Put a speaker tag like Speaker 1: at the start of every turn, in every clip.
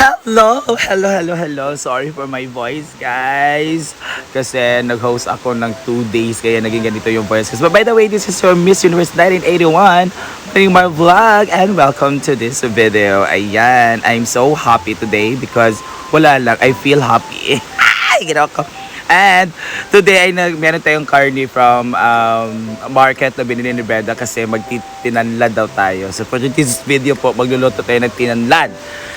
Speaker 1: Hello! Hello, hello, hello. Sorry for my voice, guys. Kasi nag-host ako ng two days, kaya naging ganito yung voice. But by the way, this is your Miss Universe 1981. Putting my vlog and welcome to this video. Ayan, I'm so happy today because wala lang, I feel happy. Ay, ginawa ko. And today ay nag meron tayong carne from um, market na binili ni Brenda kasi magtitinanlad daw tayo. So for this video po, magluluto tayo ng tinanlad.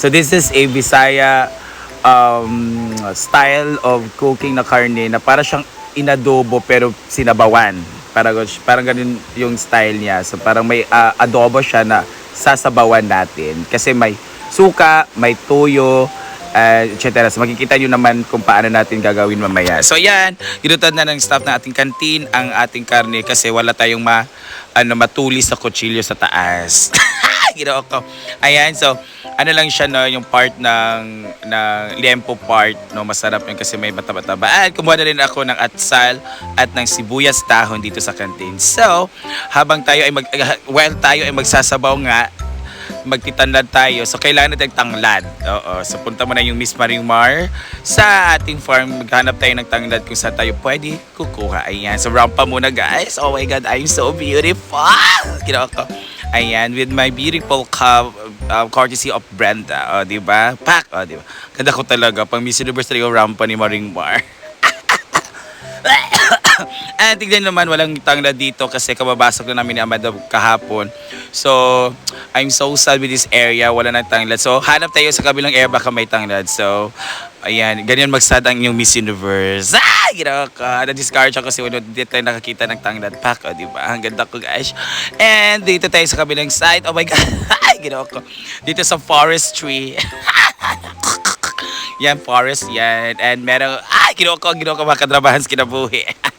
Speaker 1: So this is a Bisaya um, style of cooking na karne na para siyang inadobo pero sinabawan. Parang, parang ganun yung style niya. So parang may ah, adobo siya na sasabawan natin. Kasi may suka, may tuyo, uh, etc. So makikita nyo naman kung paano natin gagawin mamaya. So yan, ginutad na ng staff ng ating kantin ang ating karne kasi wala tayong ma, ano, matulis sa kutsilyo sa taas. Ginawa ko. Ayan, so ano lang siya no, yung part ng, ng liempo part, no, masarap yun kasi may mataba-taba. At kumuha na rin ako ng atsal at ng sibuyas tahon dito sa kantin. So, habang tayo ay mag, while tayo ay magsasabaw nga, magtitanlad tayo. So, kailangan natin tanglad. Oo. So, punta mo na yung Miss Maringmar sa ating farm. Maghanap tayo ng tanglad kung saan tayo pwede kukuha. Ayan. So, round pa muna, guys. Oh my God, I'm so beautiful. Ginawa ko. Ayan, with my beautiful cup, uh, courtesy of Brenda. O, di ba? Pak! O, di ba? Ganda ko talaga. Pang Miss Universe talaga rampa ni Maringmar. And tignan naman, walang tanglad dito kasi kababasok na namin ni Amanda kahapon. So, I'm so sad with this area. Wala nang tanglad. So, hanap tayo sa kabilang area baka may tanglad. So, ayan. Ganyan magsad ang yung Miss Universe. Ah! Ginawa ko. Na-discourage ako kasi wala dito tayo nakakita ng tanglad pack. O, di ba? Ang ganda ko, guys. And dito tayo sa kabilang side. Oh my God. Ginawa ko. Dito sa forestry. yan, forest yan. And meron, ay, ginawa ko, ginawa ko mga kadrabahan sa kinabuhi.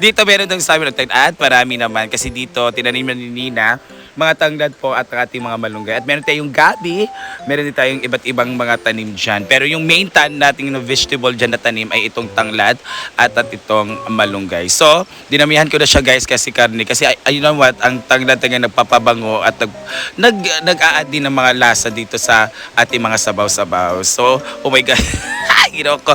Speaker 1: dito meron daw sa at marami naman kasi dito tinanim na ni Nina mga tanglad po at ating mga malunggay. At meron tayong gabi, meron din tayong iba't ibang mga tanim dyan. Pero yung main tan nating no vegetable dyan na tanim ay itong tanglad at, at itong malunggay. So, dinamihan ko na siya guys kasi karne. Kasi you know what, ang tanglad talaga nagpapabango at nag, nag, nag-a-add din ng mga lasa dito sa ating mga sabaw-sabaw. So, oh my God. Ginawa ko,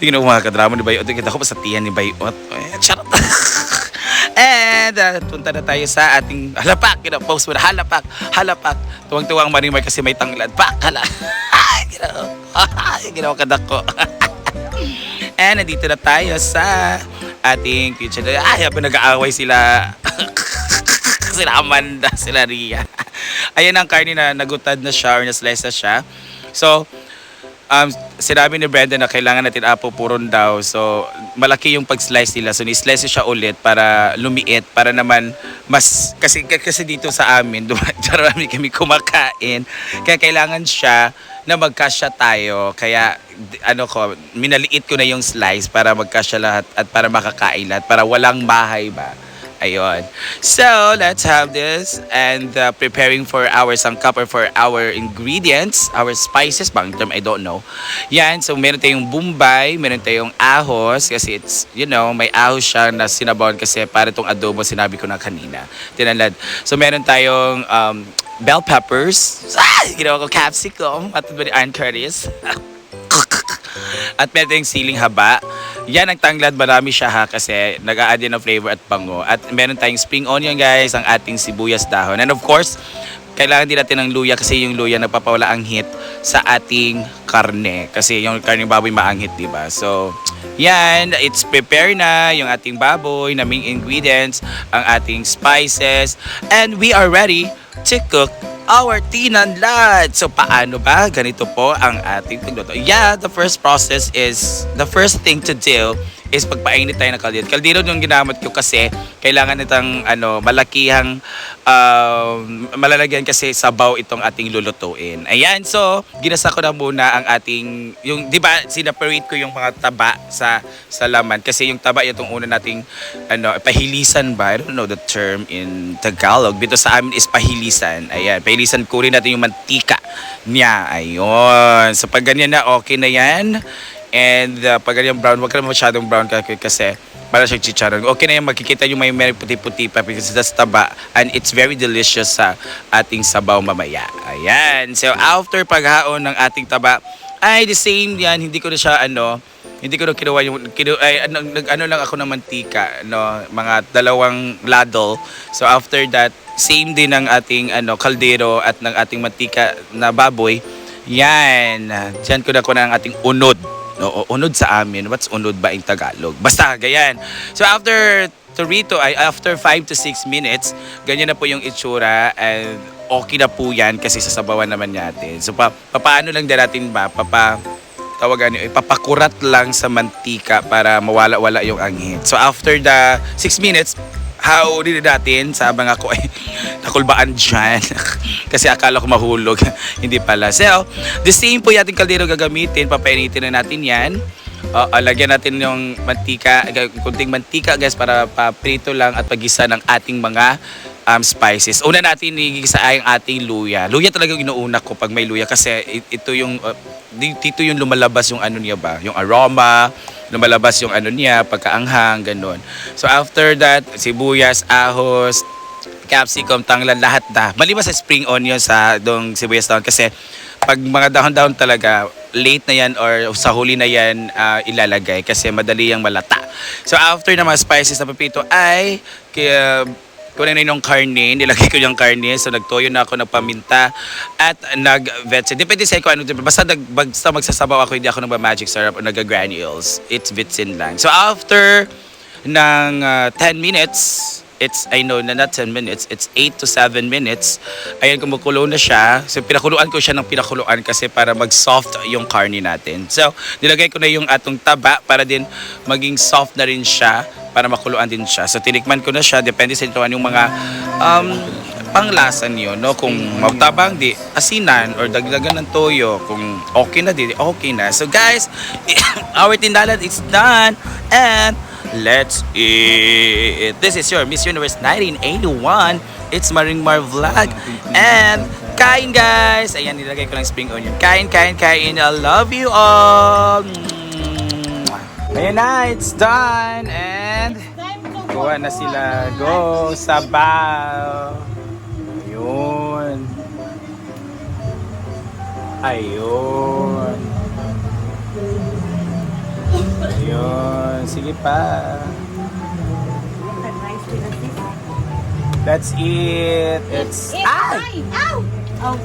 Speaker 1: you know, mga kadrama ni Bayot. Kita ko pa sa tiyan ni Bayot. Eh, Charot. And uh, punta na tayo sa ating halapak. You know, post mo na halapak, halapak. Tuwang-tuwang marimay kasi may tanglad. Pak, hala. Ginawa, ginawa ka ko. And nandito na tayo sa ating kitchen. Ay, habang nag-aaway sila. sila Amanda, sila Ria. Ayan ang karne na nagutad na siya or na-slice na siya. So, um, sinabi ni Brenda na kailangan natin apo puron daw. So, malaki yung pag-slice nila. So, ni-slice siya ulit para lumiit. Para naman mas... Kasi, kasi dito sa amin, marami kami kumakain. Kaya kailangan siya na magkasya tayo. Kaya, ano ko, minaliit ko na yung slice para magkasya lahat at para makakain lahat. Para walang bahay ba. Ayun. So, let's have this and uh, preparing for our sangkap or for our ingredients, our spices, bang term, I don't know. Yan, so meron tayong bumbay, meron tayong ahos kasi it's, you know, may ahos siya na sinabawan kasi para itong adobo, sinabi ko na kanina. Tinalad. So, meron tayong um, bell peppers, ah, ginawa ko capsicum, at ba ni Ann Curtis? At meron tayong siling haba. Yan ang tanglad, marami siya ha kasi nag-a-add din ng flavor at bango. At meron tayong spring onion guys, ang ating sibuyas dahon. And of course, kailangan din natin ng luya kasi yung luya nagpapawala ang hit sa ating karne. Kasi yung karne baboy maanghit, di ba? So, yan, it's prepare na yung ating baboy, na main ingredients, ang ating spices, and we are ready to cook our tinanlad. So paano ba? Ganito po ang ating pagluto. Yeah, the first process is, the first thing to do is pagpainit tayo ng kaldero. Kaldero yung ginamit ko kasi kailangan itong ano, malakihang um, malalagyan kasi sabaw itong ating lulutuin. Ayan, so ginasa ko na muna ang ating, yung, di ba, sinaparate ko yung mga taba sa, sa laman kasi yung taba itong una nating ano, pahilisan ba? I don't know the term in Tagalog. Dito sa amin is pahilisan. Ayan, pahilisan ko rin natin yung mantika niya. Ayun. So pag ganyan na, okay na yan. And uh, pag ganyan brown, wag ka naman masyadong brown ka- kasi para siyang chicharon. Okay na yung makikita yung may may puti-puti pa because that's taba and it's very delicious sa ating sabaw mamaya. Ayan. So after paghaon ng ating taba, ay the same yan, hindi ko na siya ano, hindi ko na kinuha yung, kinu, ay, ano, ano lang ako ng mantika, no, mga dalawang ladle. So after that, same din ng ating ano, kaldero at ng ating mantika na baboy. Yan, dyan ko na ko ng ating unod. No, unod sa amin. What's unod ba in Tagalog? Basta, ganyan. So after Torito ay after 5 to 6 minutes, ganyan na po yung itsura and okay na po yan kasi sasabawan naman natin. So pa, papaano lang din natin ba? Papa, tawagan nyo, ipapakurat lang sa mantika para mawala-wala yung angin. So after the 6 minutes, how din natin sabang ako ay nakulbaan dyan. Kasi akala ko mahulog. Hindi pala. So, the same po yung kaldero gagamitin. Papainitin na natin yan. Uh, lagyan natin yung mantika, kunting mantika guys para paprito lang at pagisa ng ating mga um, spices. Una natin igisa ay ang ating luya. Luya talaga yung inuuna ko pag may luya kasi ito yung uh, di- dito yung lumalabas yung ano niya ba, yung aroma, lumalabas yung ano niya, pagkaanghang, ganun. So after that, sibuyas, ahos, capsicum, tanglad, lahat na. Maliban sa spring onion sa dong sibuyas down kasi pag mga dahon-dahon talaga, late na yan or sa huli na yan ah, ilalagay kasi madali yung malata. So after na mga spices na papito ay kaya kunin na yung karne, nilagay ko yung karne, so nagtoyo na ako, nagpaminta, at nag-vetsin. Depende sa kung ano, basta, nag, basta magsasabaw ako, hindi ako nagba-magic syrup o nag-granules. It's vitsin lang. So after ng uh, 10 minutes, it's, I know, na not 10 minutes, it's 8 to 7 minutes. Ayan, kumukulo na siya. So, pinakuluan ko siya ng pinakuluan kasi para mag-soft yung karne natin. So, nilagay ko na yung atong taba para din maging soft na rin siya para makuluan din siya. So, tinikman ko na siya. Depende sa ito yung mga um, panglasa niyo, no? Kung magtabang di, asinan or dagdagan ng toyo. Kung okay na di, okay na. So, guys, our tindalan is done. And, Let's eat. This is your Miss Universe 1981. It's Maring Mar Vlog. And kain guys. Ayan, nilagay ko lang spring onion. Kain, kain, kain. I love you all. Ayan na, it's done. And kuha na sila. Go, sabaw. Ayun. Ayun. Ayun. Sige pa. That's it. It's... Ay!
Speaker 2: Ow! Oh.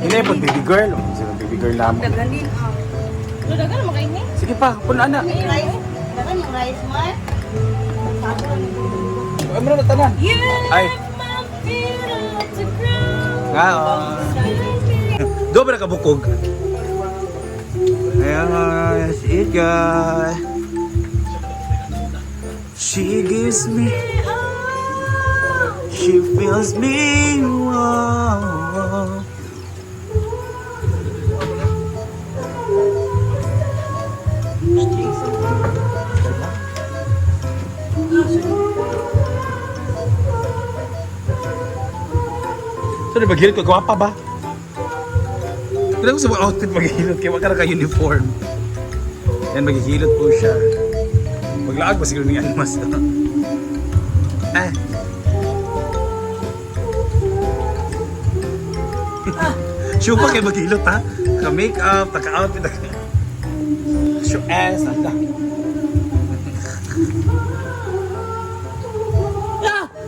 Speaker 1: Hindi po, baby girl. Oh, sila baby girl naman.
Speaker 2: Daganin. Oh. Dagan mo kayo ni?
Speaker 1: Sige pa, punan na.
Speaker 2: Dagan yung rice mo. eh.
Speaker 1: Ay, meron na tanan. Ay. Nga, oh. Do ba nakabukog? Ayan, that's it, guys. She gives me, she feels me, wow. So, di maghilot ko, gwapa Hindi ko sa mga outfit maghihilot, kaya wag ka naka-uniform. Yan, maghihilot po siya. Maglaag ba siguro niyan mas? ah. Show pa kayo maghilot ha? Naka-makeup, naka-outfit, naka... Show ass, anda.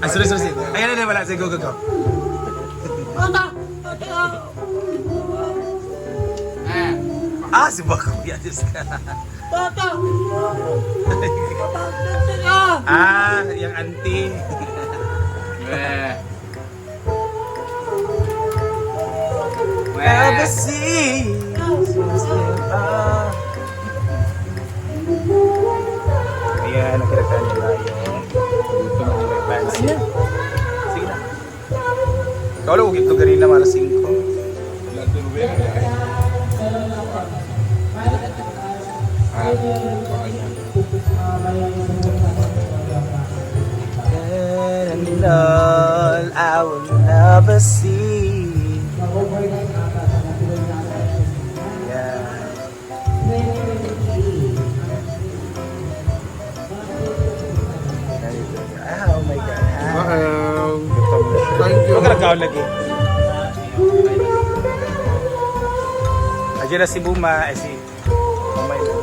Speaker 1: Ah, sorry, sorry, sorry. Ayan na, wala. Sige, go, go, go. Ah, si Bako. Ya, Diyos ka. ah, yung auntie. Meh. Ever see Ayan, nakita nila yung dito mo nila fancy. Sige na. Ikaw lang, ugip to ganina, mara 5. And all I will never see. Huwag lagi. Aja na si Buma, eh si Mamay na.